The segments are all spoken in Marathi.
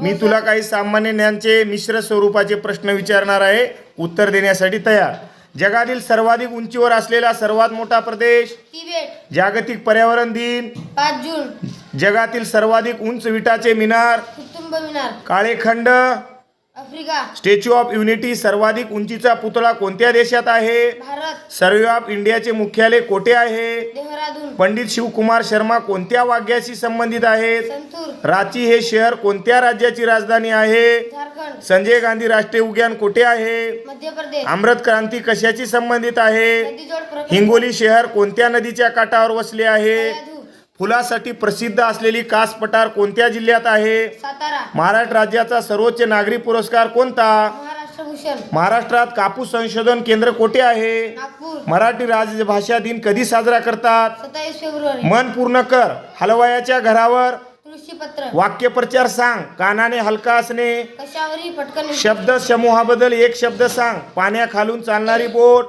मी तुला काही सामान्य ज्ञानचे मिश्र स्वरूपाचे प्रश्न विचारणार आहे उत्तर देण्यासाठी तयार. जगातील सर्वाधिक उंचीवर असलेला सर्वात मोठा प्रदेश? तिबेट. जागतिक पर्यावरण दिन? पाच जून. जगातील सर्वाधिक उंच विटाचे मिनार? मिनार. काळेखंड आफ्रिका. स्टॅच्यू ऑफ युनिटी सर्वाधिक उंचीचा पुतळा कोणत्या देशात आहे? भारत. सर्वे ऑफ इंडियाचे मुख्यालय कोठे आहे? देहरादून. पंडित शिवकुमार शर्मा कोणत्या वाद्याशी संबंधित आहेत? संतूर. रांची हे शहर कोणत्या राज्याची राजधानी आहे? झारखंड. संजय गांधी राष्ट्रीय उद्यान कुठे आहे? मध्य प्रदेश. अमृत क्रांती कशाची संबंधित आहे? नदीजोड प्रकल्प. हिंगोली शहर कोणत्या नदीच्या काठावर वसले आहे? फुलासाठी प्रसिद्ध असलेली कास पठार कोणत्या जिल्ह्यात आहे? सातारा. महाराष्ट्र राज्याचा सर्वोच्च नागरी पुरस्कार कोणता? महाराष्ट्र भूषण. महाराष्ट्रात कापूस संशोधन केंद्र कोठे आहे? नागपूर. मराठी राजभाषा दिन कधी साजरा करतात? सत्तावीस फेब्रुवारी. मन पूर्ण कर. हलवायाच्या घरावर पत्र वाक्यप्रचार सांग. कानाने हलका असणे. पटकन शब्द समूहाबद्दल एक शब्द सांग. पाण्याखालून चालणारी बोट.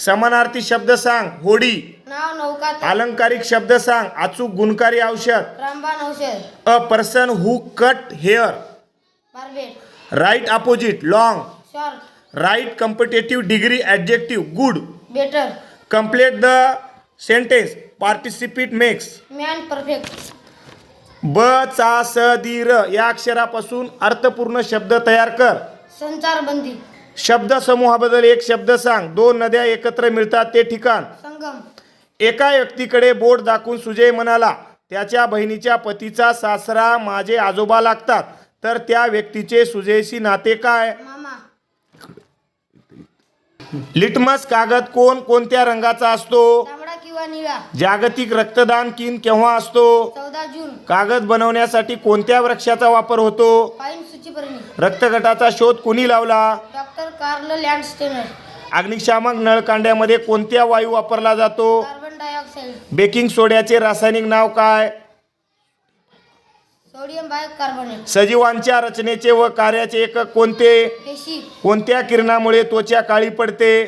समानार्थी शब्द सांग होडी. नाव नौका अलंकारिक शब्द सांग अचूक गुणकारी औषध. रामबाण औषध. A person who cut hair. Barber. Right opposite long short. Right competitive degree adjective good better. Complete the sentence participate makes man perfect ब चा स दी र या अक्षरापासून अर्थपूर्ण शब्द तयार कर. संचारबंदी. शब्द समूहाबद्दल एक शब्द सांग. दोन नद्या एकत्र मिळतात ते ठिकाण. संगम. एका व्यक्तीकडे बोट दाखवून सुजय म्हणाला त्याच्या बहिणीच्या पतीचा सासरा माझे आजोबा लागतात. तर त्या व्यक्तीचे सुजयशी नाते काय? मामा. लिटमस कागद कोण कोणत्या रंगाचा असतो? तांबडा किंवा निळा. जागतिक रक्तदान दिन केव्हा असतो? चौदा जून. कागद बनवण्यासाठी कोणत्या वृक्षाचा वापर होतो? पाईन सूचीपर्णी. रक्तगटाचा शोध कोणी लावला? कार्ल लँडस्टेनर अग्निशामक नळकांड्यामध्ये कोणत्या वायू वापरला जातो? कार्बन डायऑक्साईड बेकिंग सोड्याचे रासायनिक नाव काय? सोडियम बायकार्बोनेट सजीवांच्या रचनेचे व कार्याचे एकक कोणते? पेशी कोणत्या किरणामुळे त्वचा काळी पडते?